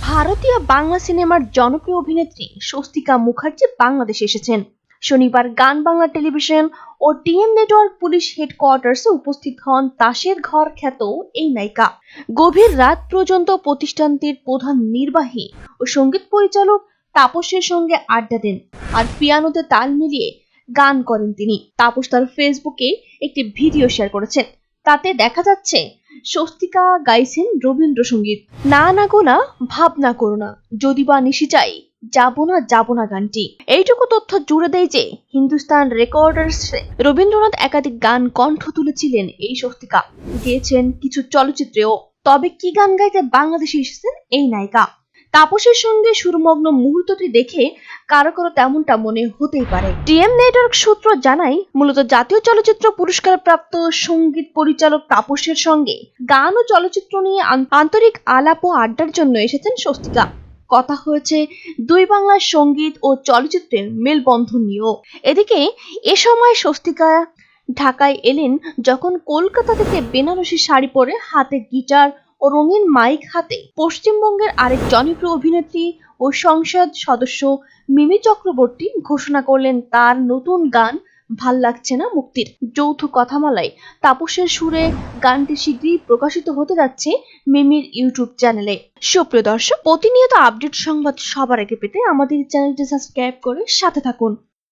ভারতীয় বাংলা সিনেমার জনপ্রিয় অভিনেত্রী স্বস্তিকা মুখার্জি বাংলাদেশে এসেছেন। শনিবার গান বাংলা টেলিভিশন ও টিএম নেটওয়ার্ক পুলিশ হেডকোয়ার্টার্সে উপস্থিত হন তাসের ঘর খ্যাত এই নায়িকা। গভীর রাত পর্যন্ত প্রতিষ্ঠানটির প্রধান নির্বাহী ও সংগীত পরিচালক তাপসের সঙ্গে আড্ডা দেন আর পিয়ানোতে তাল মিলিয়ে গান করেন তিনি। তাপস তার ফেসবুকে একটি ভিডিও শেয়ার করেছেন। তাতে দেখা যাচ্ছে স্বস্তিকা গাইছেন রবীন্দ্রসঙ্গীত। না না গো না ভাবনা করো না, যদি বা নিশি চাই যাব না যাব না গানটি। এইটুকু তথ্য জুড়ে দেয় যে হিন্দুস্তান রেকর্ডার্স রবীন্দ্রনাথ একাধিক গান কণ্ঠ তুলেছিলেন এই স্বস্তিকা। গেয়েছেন কিছু চলচ্চিত্রেও। তবে কি গান গাইতে বাংলাদেশে এসেছেন এই নায়িকা? তাপসের সঙ্গে সুরমগ্ন মুহূর্তটি দেখে কারও কারও তেমনটা মনে হতেই পারে। টিএম নেটওয়ার্ক সূত্র জানায়, মূলত জাতীয় চলচ্চিত্র পুরস্কার প্রাপ্ত সংগীত পরিচালক তাপসের সঙ্গে গান ও চলচ্চিত্র নিয়ে আন্তরিক আলাপ ও আড্ডার জন্য এসেছেন স্বস্তিকা। কথা হয়েছে, দুই বাংলার সংগীত ও চলচ্চিত্রের মেলবন্ধন নিয়েও এদিকে, এ সময় স্বস্তিকা ঢাকায় এলেন যখন কলকাতা থেকে বেনারসি শাড়ি পরে হাতে গিটার ও রঙিন মাইক হাতে। পশ্চিমবঙ্গের আরেক জনপ্রিয় অভিনেত্রী ও সংসদ সদস্য মিমি চক্রবর্তী ঘোষণা করলেন, তার নতুন গান ভালো লাগছে না মুক্তির। যৌথ কথামালায় তাপসের সুরে গানটি শীঘ্রই প্রকাশিত হতে যাচ্ছে মিমির ইউটিউব চ্যানেলে। সুপ্রিয় দর্শক, প্রতিনিয়ত আপডেট সংবাদ সবার আগে পেতে আমাদের চ্যানেলটি সাবস্ক্রাইব করে সাথে থাকুন।